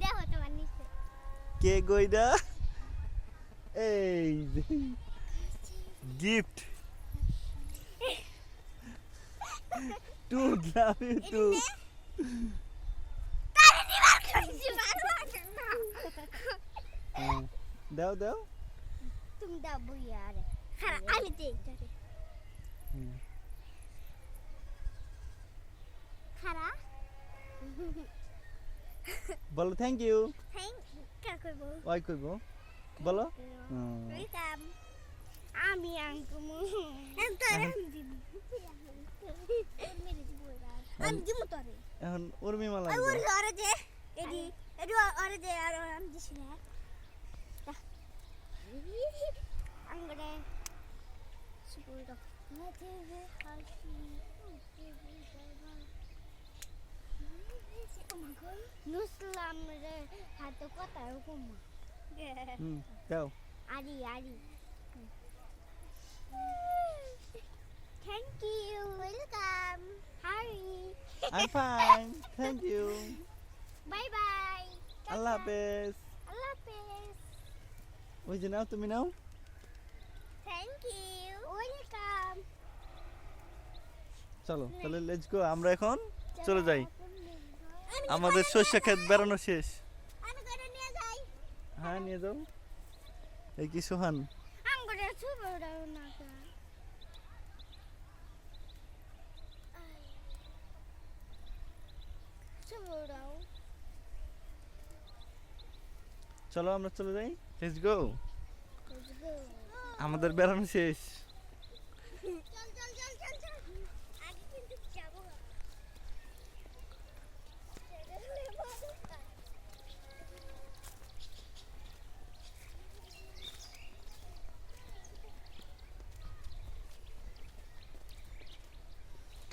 দেখো তোমার নিচে কে গইডা এই gift to love you too দাও দাও তুমি দাও। বইয়া রে খারা আমি দেই তোরে হুম। বলো থ্যাংক ইউ কার কইব বলো আমি এখন উর্মি মালা ওই ওর দে এডি এডি ওরে দে আর আমি দিছি না আঙ্গড়ে সুপুরো হাসি হাতে কথা হুম দাও আরি আরি। বাই বাই আল্লাহ হাফেজ। আল্লাহ হাফেজ। ওই যে নাও তুমি নাও। থ্যাংক ইউ ওয়েলকাম চলো তাহলে লেটস গো আমরা এখন চলে যাই। আমাদের শস্য ক্ষেত বেড়ানো শেষ। হ্যাঁ নিয়ে যাও। এই কি সোহান? চলো আমরা চলে যাই। লেটস গো আমাদের বেড়ানো শেষ চল চল চল চল চল আগে কিন্তু যাব